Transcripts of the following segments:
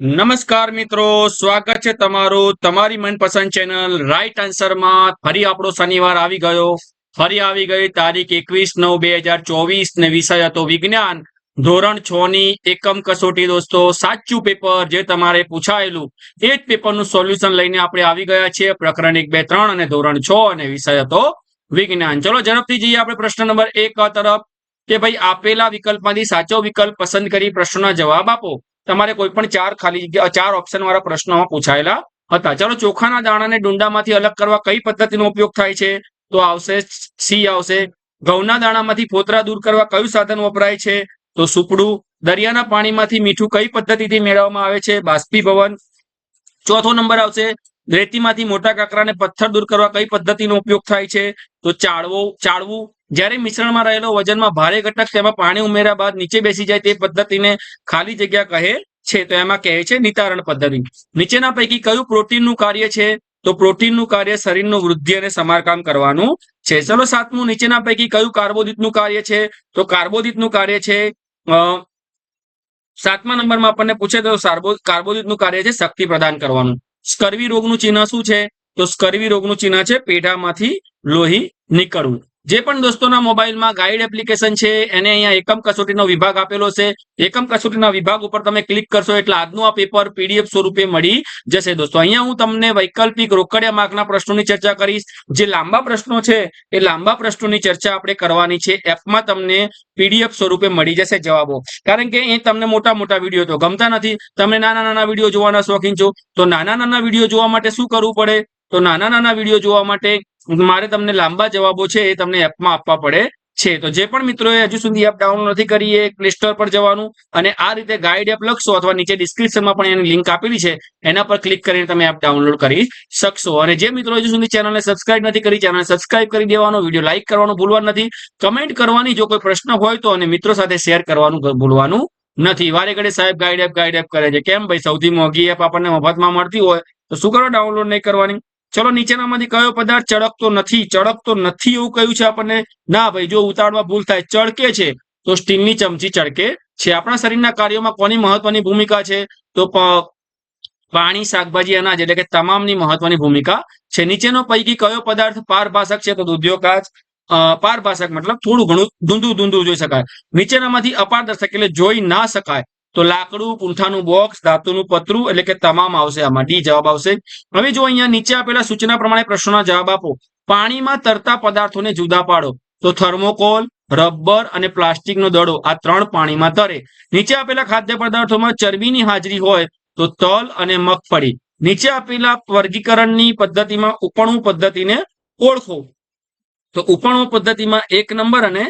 નમસ્કાર મિત્રો, સ્વાગત છે તમારું તમારી મનપસંદ ચેનલ રાઈટ આન્સરમાં ફરી આપણો શનિવાર આવી ગયો. ફરી આવી ગઈ તારીખ એકવીસ નવ બે હજાર ચોવીસ ને વિષય હતો વિજ્ઞાન. ધોરણ છ ની એકમ કસોટી દોસ્તો, સાચું પેપર જે તમારે પૂછાયેલું, એ જ પેપરનું સોલ્યુશન લઈને આપણે આવી ગયા છીએ. પ્રકરણ એક, બે, ત્રણ અને ધોરણ છ અને વિષય હતો વિજ્ઞાન. ચલો ઝડપથી જઈએ આપણે પ્રશ્ન નંબર એક તરફ. કે ભાઈ, આપેલા વિકલ્પમાંથી સાચો વિકલ્પ પસંદ કરી પ્રશ્નના જવાબ આપો. તમારે કોઈ પણ ચાર ખાલી જગ્યા ચાર ઓપ્શન વાળા પ્રશ્નોમાં પૂછાયેલા હતા. ચાલો ચોખાના દાણાને ડુંડામાંથી અલગ કરવા કઈ પદ્ધતિનો ઉપયોગ થાય છે? તો આવશે સી આવશે. ઘઉંના દાણામાંથી ફોતરા દૂર કરવા કયું સાધન વપરાય છે? તો સુપડું. દરિયાના પાણીમાંથી મીઠું કઈ પદ્ધતિથી મેળવવામાં આવે છે? બાષ્પીભવન ચોથો નંબર આવશે. રેતીમાંથી મોટા કાંકરાને પથ્થર દૂર કરવા કઈ પદ્ધતિનો ઉપયોગ થાય છે? તો ચાળવો, ચાળવું. જ્યારે મિશ્રણમાં રહેલો વજનમાં ભારે ઘટક તેમાં પાણી ઉમેર્યા બાદ નીચે બેસી જાય તે પદ્ધતિને ખાલી જગ્યા કહે છે. તો એમાં કહે છે નિતારણ પદ્ધતિ. નીચેના પૈકી કયું પ્રોટીનનું કાર્ય છે? તો પ્રોટીનનું કાર્ય શરીરનું વૃદ્ધિ અને સમારકામ કરવાનું છે. ચલો સાતમું, નીચેના પૈકી કયું કાર્બોદિતનું કાર્ય છે? તો કાર્બોદિતનું કાર્ય છે સાતમા નંબરમાં આપણને પૂછે તો કાર્બોદિતનું કાર્ય છે શક્તિ પ્રદાન કરવાનું. સ્કર્વી રોગનું ચિહ્ન શું છે? તો સ્કર્વી રોગનું ચિહ્ન છે પેઢામાંથી લોહી નીકળવું. જે પણ દોસ્તોના મોબાઈલમાં ગાઈડ એપ્લિકેશન છે, એને અહીંયા એકમ કસોટીનો વિભાગ આપેલો છે. એકમ કસોટીના વિભાગ ઉપર તમે ક્લિક કરશો એટલે આજનું આ પેપર પીડીએફ સ્વરૂપે મળી જશે દોસ્તો. અહીંયા હું તમને વૈકલ્પિક રોકડિયા માર્કના પ્રશ્નોની ચર્ચા કરીશ. જે લાંબા પ્રશ્નો છે, એ લાંબા પ્રશ્નોની ચર્ચા આપણે કરવાની છે. એપમાં તમને પીડીએફ સ્વરૂપે મળી જશે જવાબો. કારણ કે એ તમને મોટા મોટા વીડિયો તો ગમતા નથી. તમે નાના નાના વીડિયો જોવાના શોખીન છો. તો નાના નાના વીડિયો જોવા માટે શું કરવું પડે? તો નાના નાના વીડિયો જોવા માટે મારે તમને લાંબા જવાબો છે એ તમને એપમાં આપવા પડે છે. તો જે પણ મિત્રોએ હજુ સુધી એપ ડાઉનલોડ નથી કરી એ પ્લે સ્ટોર પર જવાનું અને આ રીતે ગાઈડ એપ લખશો અથવા નીચે ડિસ્ક્રિપ્શનમાં પણ એની લિંક આપેલી છે, એના પર ક્લિક કરીને તમે એપ ડાઉનલોડ કરી શકશો. અને જે મિત્રો હજુ સુધી ચેનલને સબસ્ક્રાઇબ નથી કરી ચેનલને સબસ્ક્રાઇબ કરી દેવાનો વીડિયો લાઇક કરવાનું ભૂલવાનું નથી કમેન્ટ કરવાની જો કોઈ પ્રશ્ન હોય તો અને મિત્રો સાથે શેર કરવાનું ભૂલવાનું નથી. વારે ઘડે સાહેબ ગાઈડ એપ ગાઈડ એપ કરે છે. કેમ ભાઈ? સૌથી મોંઘી એપ આપણને મફતમાં મળતી હોય તો શું કરો? ડાઉનલોડ નહીં કરવાની? ચલો નીચેનામાંથી કયો પદાર્થ ચળકતો નથી ચળકતો નથી એવું કહ્યું છે આપણને? ના ભાઈ જો ઉતાવળમાં ભૂલ થાય ચળકે છે. તો સ્ટીલની ચમચી ચળકે છે. આપણા શરીરના કાર્યોમાં કોની મહત્વની ભૂમિકા છે? તો પાણી શાકભાજી અનાજ એટલે કે તમામની મહત્વની ભૂમિકા છે. નીચેનો પૈકી કયો પદાર્થ પારભાષક છે? તો દુધ્યોકાચ અ, પારભાષક મતલબ થોડું ઘણું ધૂંધું ધૂંધું જોઈ શકાય. નીચેનામાંથી અપારદર્શક એટલે જોઈ ના શકાય. તો લાકડું, પૂંઠાનું બોક્સ, ધાતુનું પતરું એટલે કે તમામ આવશે આમાં. ડી જવાબ આવશે. હવે જો અહીંયા નીચે આપેલા સૂચના પ્રમાણે પ્રશ્નોના જવાબ આપો. પાણીમાં તરતા પદાર્થોને જુદા પાડો. તો થર્મોકોલ, રબર અને પ્લાસ્ટિકનો દડો આ ત્રણ પાણીમાં તરે. નીચે આપેલા ખાદ્ય પદાર્થોમાં ચરબીની હાજરી હોય તો તલ અને મગફળી. નીચે આપેલા વર્ગીકરણની પદ્ધતિમાં ઉપણું પદ્ધતિને ઓળખો. તો ઉપણું પદ્ધતિમાં એક નંબર અને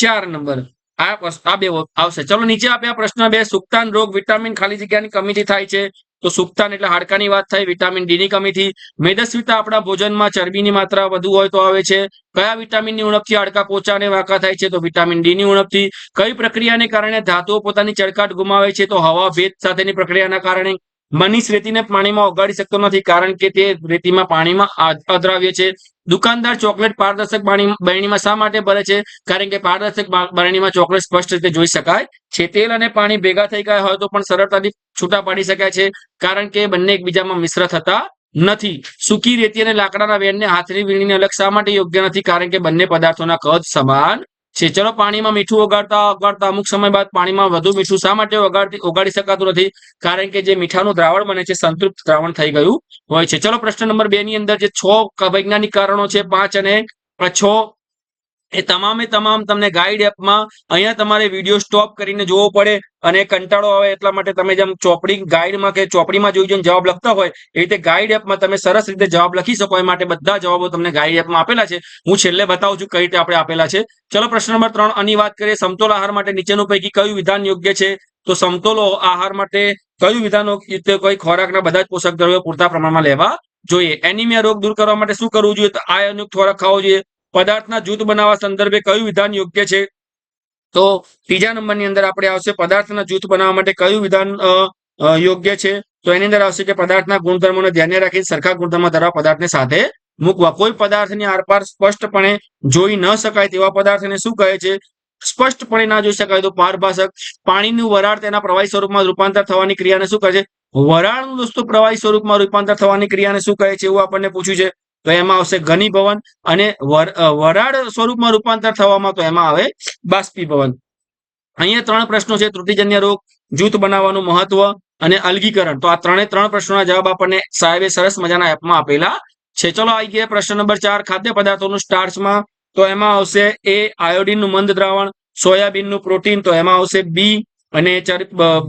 ચાર નંબર. આ આ બે આવશે. ચલો નીચે આપ્યા પ્રશ્ન બે. સુક્તાન રોગ વિટામિન ખાલી જગ્યાની કમીથી થાય છે. તો સુક્તાન એટલે હાડકાની વાત થાય, વિટામિન ડી ની કમીથી. મેદસ્વીતા આપણા ભોજનમાં ચરબીની માત્રા વધુ હોય તો આવે છે. કયા વિટામિનની ઉણપથી હાડકા પોચા અને વાંકા થાય છે તો વિટામિન ડી ની ઉણપથી. કઈ પ્રક્રિયાને કારણે ધાતુઓ પોતાની ચળકાટ ગુમાવે છે તો હવા ભેદ સાથેની પ્રક્રિયાના કારણે. મનીષ રેતીને પાણીમાં ઓગાળી શકતો નથી કારણ કે તે રેતીમાં પાણીમાં અદ્રાવ્ય છે. દુકાનદાર ચોકલેટ પારદર્શક પાણી બરણીમાં શા માટે ભરે છે? કારણ કે પારદર્શક બરણીમાં ચોકલેટ સ્પષ્ટ રીતે જોઈ શકાય. છે તેલ અને પાણી ભેગા થઈ ગયા હોય તો પણ સરળતાથી છૂટા પાડી શકાય છે. કારણ કે બંને એકબીજામાં મિશ્ર થતા નથી. સૂકી રેતી અને લાકડાના વેણને હાથની વીણીને અલગ શા માટે યોગ્ય નથી? કારણ કે બંને પદાર્થોના કદ સમાન ચલો પાણીમાં મીઠું ઓગાળતા ઓગાળતા અમુક સમય બાદ પાણીમાં વધુ મીઠું શા માટે ઓગાળતી ઓગાળી શકાતું નથી? કારણ કે જે મીઠાનું દ્રાવણ બને છે, સંતૃપ્ત દ્રાવણ થઈ ગયું હોય છે. ચલો પ્રશ્ન નંબર બે ની અંદર જે છ વૈજ્ઞાનિક કારણો છે, પાંચ અને છ એ તમામે તમામ તમને ગાઈડ એપમાં અહીંયા તમારે વીડિયો સ્ટોપ કરીને જોવો પડે અને કંટાળો આવે એટલા માટે તમે જેમ ચોપડી ગાઈડમાં કે ચોપડીમાં જોઈ જોઈને જવાબ લખતા હોય એ રીતે ગાઈડ એપમાં તમે સરસ રીતે જવાબ લખી શકો, એ માટે બધા જવાબો તમને ગાઈડ એપમાં આપેલા છે. હું છેલ્લે બતાવું છું કઈ રીતે આપણે આપેલા છે. ચલો, પ્રશ્ન નંબર ત્રણ આની વાત કરીએ, સમતોલ આહાર માટે નીચેનું પૈકી કયું વિધાન યોગ્ય છે? તો સમતોલો આહાર માટે કયું વિધાન? કોઈ ખોરાકના બધા જ પોષક દ્રવ્યો પૂરતા પ્રમાણમાં લેવા જોઈએ? એનિમિયા રોગ દૂર કરવા માટે શું કરવું જોઈએ? તો આયનયુક્ત ખોરાક ખાવો જોઈએ. પદાર્થના જૂથ બનાવવા સંદર્ભે કયું વિધાન યોગ્ય છે? તો ત્રીજા નંબરની અંદર આપણે આવશે પદાર્થના જૂથ બનાવવા માટે કયું વિધાન યોગ્ય છે? તો એની અંદર આવશે કે પદાર્થના ગુણધર્મોને ધ્યાને રાખી સરખા ગુણધર્મ ધરાવ પદાર્થને સાથે મૂકવા. કોઈ પદાર્થની આરપાર સ્પષ્ટપણે જોઈ ન શકાય તેવા પદાર્થને શું કહે છે? સ્પષ્ટપણે ના જોઈ શકાય તો પારભાષક પાણીનું વરાળ તેના પ્રવાહી સ્વરૂપમાં રૂપાંતર થવાની ક્રિયાને શું કહે છે? વરાળનું દોસ્તો પ્રવાહી સ્વરૂપમાં રૂપાંતર થવાની ક્રિયાને શું કહે છે એવું આપણને પૂછ્યું છે. તો એમાં આવશે ઘનીભવન અને વરાળ સ્વરૂપમાં રૂપાંતર થવામાં તો એમાં આવે બાષ્પીભવન અહીંયા ત્રણ પ્રશ્નો છે, ત્રુટિજન્ય રોગ, જૂથ બનાવવાનું મહત્વ અને અલગીકરણ. તો આ ત્રણે, ત્રણ પ્રશ્નોના જવાબ આપણને સાહેબે સરસ મજાના એપમાં આપેલા છે. ચલો આવી ગયા પ્રશ્ન નંબર ચાર, ખાદ્ય પદાર્થોનું સ્ટાર્ચમાં તો એમાં આવશે એ આયોડિનનું મંદ દ્રાવણ, સોયાબીનનું પ્રોટીન, તો એમાં આવશે બી અને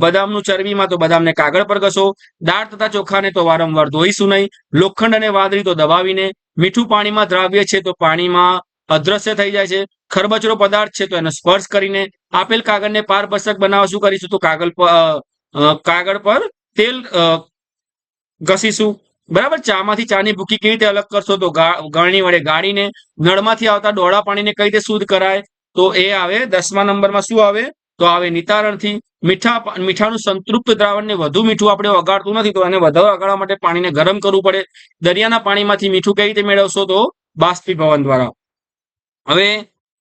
બદામનું ચરબીમાં તો બદામને કાગળ પર ઘસો, દાળ તથા ચોખાને તો વારંવાર ધોઈશું નહીં, લોખંડ અને વાદળી તો દબાવીને, મીઠું પાણીમાં દ્રાવ્ય છે તો પાણીમાં અદ્રશ્ય થઈ જાય છે ખરબચરો પદાર્થ છે તો એનો સ્પર્શ કરીને, આપેલ કાગળને પારદર્શક બનાવવા શું કરીશું તો કાગળ પર કાગળ પર તેલ ઘસીશું. બરાબર? ચામાંથી ચાની ભૂકી કેવી રીતે અલગ કરશો તો ગળણી વડે ગાળીને, નળમાંથી આવતા ડોળા પાણીને કઈ રીતે શુદ્ધ કરાય? તો એ આવે દસમા નંબરમાં શું આવે? તો આવે નિતારણથી મીઠા મીઠાનું સંતૃપ્ત દ્રાવણને વધુ મીઠું આપણે વગાડતું નથી, તો એને વધારે વગાડવા માટે પાણીને ગરમ કરવું પડે. દરિયાના પાણીમાંથી મીઠું કઈ રીતે મેળવશો તો બાષ્પીભવન દ્વારા. હવે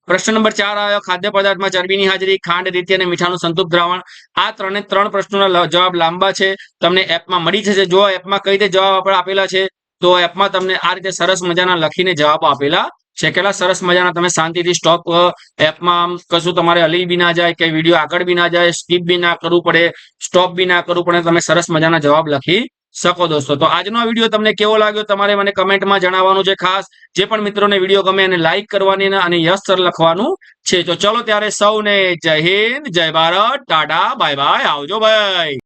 પ્રશ્ન નંબર ચાર આવ્યો, ખાદ્ય પદાર્થમાં ચરબીની હાજરી, ખાંડ, રીતિ અને મીઠાનું સંતૃપ્ત દ્રાવણ. આ ત્રણે ત્રણ પ્રશ્નોના જવાબ લાંબા છે. તમને એપમાં મળી જશે. જો એપમાં કઈ રીતે જવાબ આપેલા છે, તો એપમાં તમને આ રીતે સરસ મજાના લખીને જવાબ આપેલા છે કેટલા સરસ મજાના તમે શાંતિથી સ્ટોપ એપમાં આમ કશું તમારે હલી બી ના જાય કે વીડિયો આગળ બી ના જાય સ્કીપ બી ના કરવું પડે સ્ટોપ બી ના કરવું પડે, તમે સરસ મજાના જવાબ લખી શકો દોસ્તો. તો આજનો વીડિયો તમને કેવો લાગ્યો તમારે મને કમેન્ટમાં જણાવવાનું છે ખાસ. જે પણ મિત્રોને વીડિયો ગમે એને લાઈક કરવાની અને યસ સર લખવાનું છે. તો ચલો ત્યારે સૌને જય હિન્દ, જય ભારત, ટાટા, બાય બાય, આવજો ભાઈ.